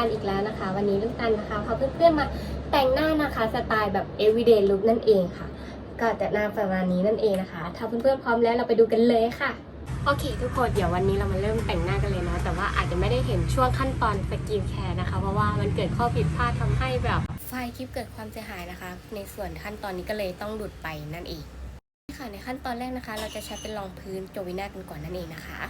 ตาลอีกแล้วนะคะ วันนี้ลูกตาลนะคะพาเพื่อนๆมาแต่งหน้านะคะสไตล์แบบ everyday look นั่นเองค่ะ ก็จะหน้าประมาณนี้นั่นเองนะคะ ถ้าเพื่อนๆพร้อมแล้วเราไปดูกันเลยค่ะโอเคทุกคนเดี๋ยววันนี้เรามาเริ่มแต่งหน้ากันเลยนะ แต่ว่าอาจจะไม่ได้เห็นช่วงขั้นตอนสกินแคร์นะคะ เพราะว่ามันเกิดข้อผิดพลาดทำให้แบบไฟล์คลิปเกิดความเสียหายนะคะ ในส่วนขั้นตอนนี้ก็เลยต้องหลุดไปนั่นเองค่ะในขั้นตอนแรกนะคะ เราจะใช้เป็นรองพื้นโจวิน่ากันก่อนนั่นเองนะคะ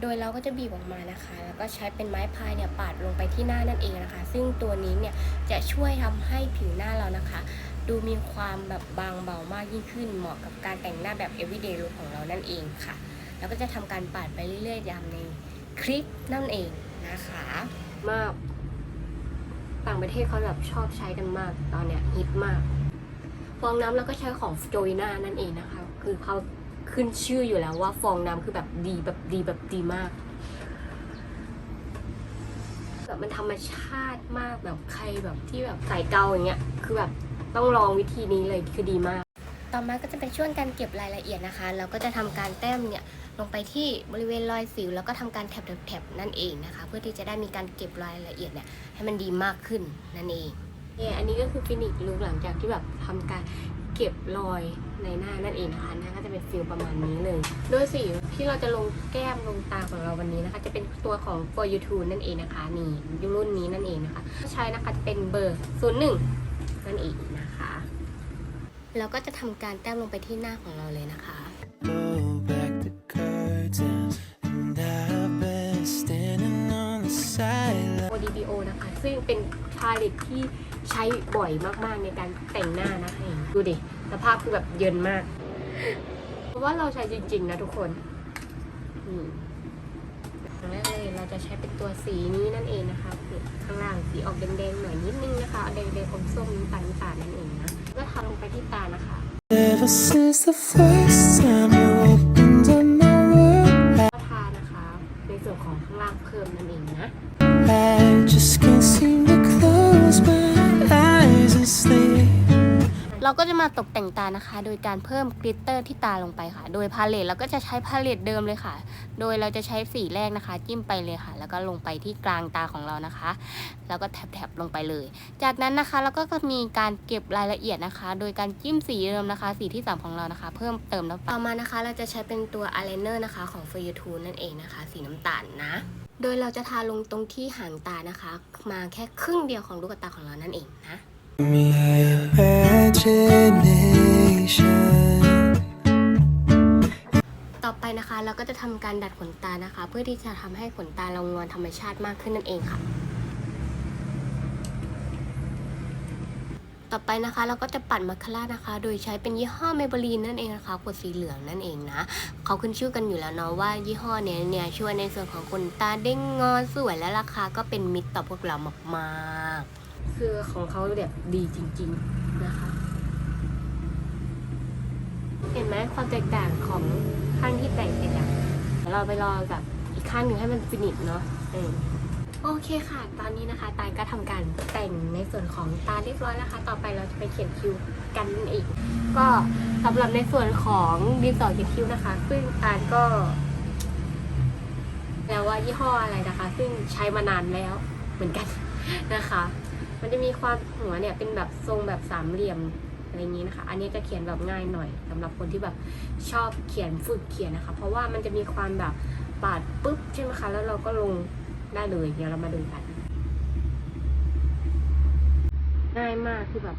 โดยเราก็จะบีบออกมานะคะ แล้วก็ใช้เป็นไม้พายเนี่ยปาดลงไปที่หน้านั่นเองนะคะ ซึ่งตัวนี้เนี่ยจะช่วยทำให้ผิวหน้าเรานะคะ ดูมีความแบบบางเบามากยิ่งขึ้น เหมาะกับการแต่งหน้าแบบ everyday look ของเรานั่นเองค่ะ แล้วก็จะทำการปาดไปเรื่อยๆตามในคลิปนั่นเองนะคะมากต่างประเทศเขาแบบชอบใช้กันมากตอนเนี้ยฮิตมากฟองน้ำเราก็ใช้ของโจยนานั่นเองนะคะ คือเขา ขึ้นชื่ออยู่แล้วว่าฟองน้ำคือแบบดีแบบดีแบบดีมากแบบมันธรรมชาติมากแบบใครแบบที่แบบใส่เกาอย่างเงี้ยคือแบบต้องลองวิธีนี้เลยคือดีมาก ต่อมาก็จะเป็นช่วงการเก็บรายละเอียดนะคะ เราก็จะทำการแต้มเนี่ยลงไปที่บริเวณรอยสิว แล้วก็ทำการแถบๆๆนั่นเองนะคะ เพื่อที่จะได้มีการเก็บรายละเอียดเนี่ยให้มันดีมากขึ้นนั่นเองเนี่ยอันนี้ก็คือฟินิชลุคหลังจากที่แบบทำการเก็บรอย ในหน้านั่นเองนะคะหน้าก็จะเป็นฟิลประมาณนี้เลย โดยสีที่เราจะลงแก้มลงตาของเราวันนี้นะคะ จะเป็นตัวของ For You t o นั่นเองนะคะ นี่รุ่นนี้นั่นเองนะคะ ใช้นะคะจะเป็นเบอร์ 01 นั่นเองนะคะเราก็จะทำการแต้มลงไปที่หน้าของเราเลยนะคะ Pull back the curtains, and I've been standing on the sideline. ODBO นะคะ ซึ่งเป็นพาเลตที่ใช้บ่อยมากๆในการแต่งหน้านะคะดูดิ สภาพคือแบบเยินมาก เพราะว่าเราใช้จริง ๆ นะทุกคนอืมอย่างแรกเลยเราจะใช้เป็นตัวสีนี้นั่นเองนะคะนี่ข้างล่างสีออกแดงๆหน่อยนิดนึงนะคะเอาแดงๆอมส้มน้ำตาลน้ำตาลนั่นเองนะก็ทาลงไปที่ตานะคะ Ever since the first time you opened up my world, ก็ทานะคะในส่วนของข้างล่างเพิ่มนั่นเองนะ I just can't seem to close my eyes and sleep. เราก็จะมาตกแต่งตานะคะ โดยการเพิ่มกลิตเตอร์ที่ตาลงไปค่ะ โดยพาเลตเราก็จะใช้พาเลตเดิมเลยค่ะ โดยเราจะใช้สีแรกนะคะ จิ้มไปเลยค่ะ แล้วก็ลงไปที่กลางตาของเรานะคะ แล้วก็แถบๆลงไปเลย จากนั้นนะคะเราก็จะมีการเก็บรายละเอียดนะคะ โดยการจิ้มสีเดิมนะคะ สีที่สามของเรานะคะ เพิ่มเติมแล้วต่อมานะคะ เราจะใช้เป็นตัวอายไลเนอร์นะคะของ For You Too นั่นเองนะคะ สีน้ำตาลนะโดยเราจะทาลงตรงที่หางตานะคะ มาแค่ครึ่งเดียวของลูกตาของเรานั่นเองนะ Me imagination. ต่อไปนะคะเราก็จะทำการดัดขนตานะคะ เพื่อที่จะทำให้ขนตาเรางอนธรรมชาติมากขึ้นนั่นเองค่ะ ต่อไปนะคะเราก็จะปัดมาคาร่านะคะ โดยใช้เป็นยี่ห้อเมเบลีนนั่นเองนะคะขวดสีเหลืองนั่นเองนะเขาขึ้นชื่อกันอยู่แล้วเนาะว่ายี่ห้อเนี้ยเนี่ยช่วยในส่วนของขนตาเด้งงอนสวยและราคาก็เป็นมิตรต่อพวกเรามากๆ คือของเขาแบบดีจริงๆนะคะ เห็นไหมความแตกต่างของขั้นที่แต่งเสร็จอะเดี๋ยวเราไปรอแบบอีกขั้นหนึ่งให้มันฟินิชเนาะเออโอเคค่ะ ตอนนี้นะคะ ตาลก็ทำการแต่งในส่วนของตาเรียบร้อยแล้วค่ะ ต่อไปเราจะไปเขียนคิ้วกันนั่นเองก็สำหรับในส่วนของดินสอเขียนคิ้วนะคะ ซึ่งตาลก็ แล้วว่ายี่ห้ออะไรนะคะ ซึ่งใช้มานานแล้วเหมือนกันนะคะ มันจะมีความหัวเนี่ยเป็นแบบทรงแบบสามเหลี่ยม อะไรนี้นะคะ อันนี้จะเขียนแบบง่ายหน่อยสำหรับคนที่แบบชอบเขียนฝึกเขียนนะคะ เพราะว่ามันจะมีความแบบปาดปุ๊บใช่ไหมคะ แล้วเราก็ลงได้เลย เดี๋ยวเรามาดูกัน ง่ายมากคือแบบ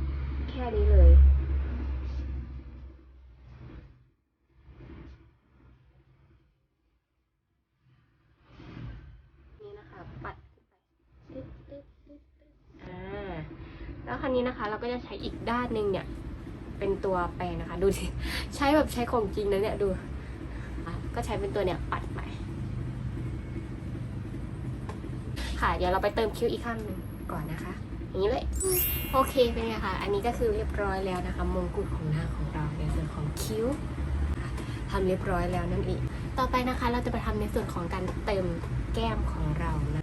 แค่นี้เลย นี่นะคะ ปัดขึ้นไปตึ๊ดตึ๊ดตึ๊ดตึ๊ดอ่า แล้วครั้นี้นะคะ เรา ก็จะใช้อีกด้านหนึ่งเนี่ย เป็นตัวแปรงนะคะ ดูสิใช้แบบใช้ของจริงนะเนี่ยดู ก็ใช้เป็นตัวเนี่ยปัดไปค่ะเดี๋ยวเราไปเติมคิ้วอีกข้างหนึ่งก่อนนะคะอย่างนี้เลยโอเคเป็นไงคะอันนี้ก็คือเรียบร้อยแล้วนะคะมงกุฎของหน้าของเราในส่วนของคิ้วทำเรียบร้อยแล้วนั่นเอง ต่อไปนะคะเราจะไปทำในส่วนของการเติมแก้มของเรานะ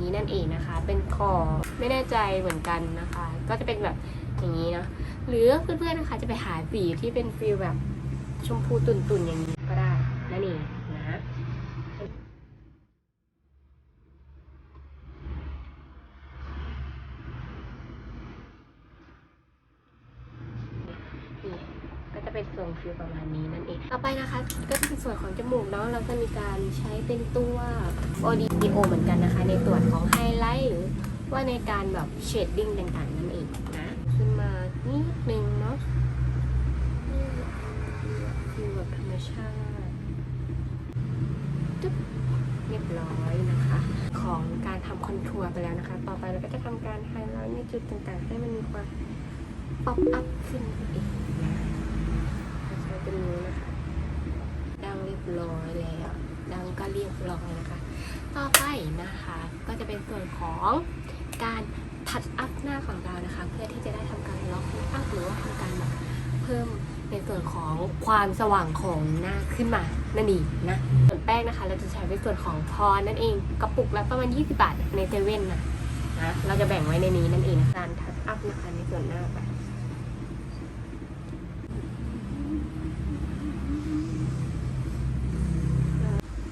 นี้นั่นเองนะคะ เป็นคอไม่แน่ใจเหมือนกันนะคะ ก็จะเป็นแบบอย่างนี้เนาะหรือเพื่อนๆนะคะจะไปหาสีที่เป็นฟิลแบบชมพูตุ่นๆอย่างนี้เองนะ จะ เป็นทรงฟิลประมาณนี้นั่นเอง ต่อไปนะคะ ก็จะเป็นส่วนของจมูกเนาะเราจะมีการใช้เป็นตัวบอดีดีโอเหมือนกันนะคะ ในส่วนของไฮไลท์หรือว่าในการแบบเชดดิ้งต่างๆ นั่นเองนะขึ้นมานิดนึงเนาะนี่ฟิลแบบธรรมชาติตึ๊บเรียบร้อยนะคะ ของการทำคอนทัวร์ไปแล้วนะคะ ต่อไปเราก็จะทำการไฮไลท์ในจุดต่างๆ ให้มันมีความป๊อปอัพขึ้นอีกนะ เป็นนี้นะคะดังเรียบร้อยแล้วดังก็เรียบร้อยนะคะ ต่อไปนะคะก็จะเป็นส่วนของการทัดอัพหน้าของเรานะคะ เพื่อที่จะได้ทำการล็อกอัพหรือว่าทำการแบบเพิ่มในส่วนของความสว่างของหน้าขึ้นมานั่นเองนะส่วนแป้งนะคะ เราจะใช้เป็นส่วนของพรนั่นเองกระปุกละประมาณ 20 บาทในเซเว่นนะนะเราจะแบ่งไว้ในนี้นั่นเองการทัดอัพนะคะในส่วนหน้าไป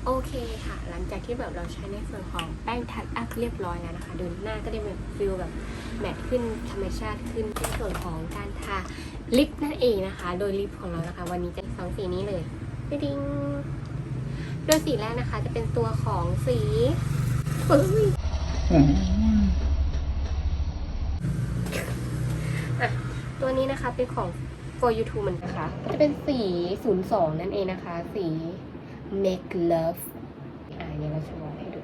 โอเคค่ะ หลังจากที่แบบเราใช้ในส่วนของแป้งทัดอัพเรียบร้อยแล้วนะคะดูหน้าก็ได้แบบฟิลแบบแมทขึ้นธรรมชาติขึ้นในส่วนของการทาลิปนั่นเองนะคะ โดยลิปของเรานะคะ วันนี้จะสองสีนี้เลยดิงโดยสีแรกนะคะ จะเป็นตัวของสีเอ้ตัวนี้นะคะเป็นของ for you too เหมือนกันนะคะจะเป็นสี 02 นั่นเองนะคะ สี make love อ่าเดี๋ยวเราจะวางให้ดู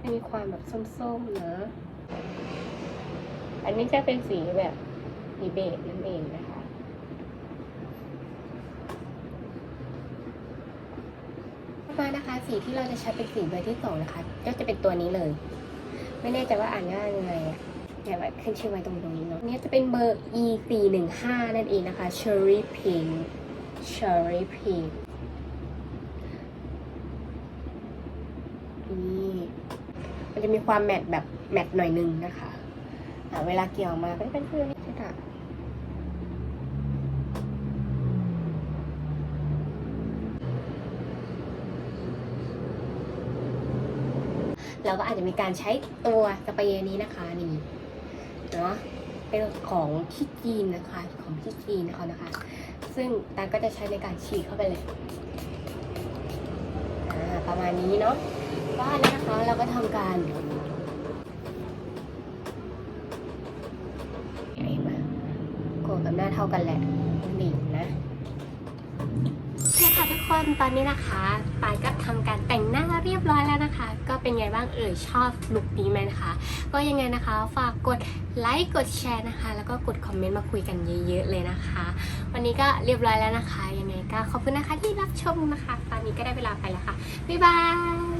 มันมีความแบบส้มๆนะ อันนี้จะเป็นสีแบบสีเบจนั่นเองนะคะ มานะคะสีที่เราจะใช้เป็นสีเบอร์ที่สองนะคะ ก็จะเป็นตัวนี้เลย ไม่แน่ใจว่าอ่านง่ายยังไงอะเดี๋ยวแบบขึ้นชื่อไว้ตรงตรงนี้เนาะอันนี้จะเป็นเบอร์ e 4 1 5นั่นเองนะคะ cherry pink cherry pink นี่มันจะมีความแมทแบบแมทหน่อยนึงนะคะเวลาเกี่ยวออกมาก็จะเป็นฟิลนี้ใช่ค่ะเราก็อาจจะมีการใช้ตัวสเปรย์นี้นะคะนี่เนาะเป็นของที่จีนนะคะ ของที่จีนนะคะนะคะ ซึ่งตาก็จะใช้ในการฉีดเข้าไปเลยประมาณนี้เนาะ บ้านแล้วนะคะ เราก็ทำการใหญ่มากโกดกับหน้าเท่ากันแหละนี่นะโอเคค่ะทุกคนตอนนี้นะคะปายก็ทำการแต่งหน้าเรียบร้อยแล้วนะคะ ก็เป็นไงบ้างเอ่ยชอบลุคนี้ไหมนะคะ ก็ยังไงนะคะฝากกดไลค์กดแชร์นะคะ แล้วก็กดคอมเมนต์มาคุยกันเยอะๆเลยนะคะ วันนี้ก็เรียบร้อยแล้วนะคะยังไงก็ขอบคุณนะคะที่รับชมนะคะ ตอนนี้ก็ได้เวลาไปแล้วค่ะบ๊ายบาย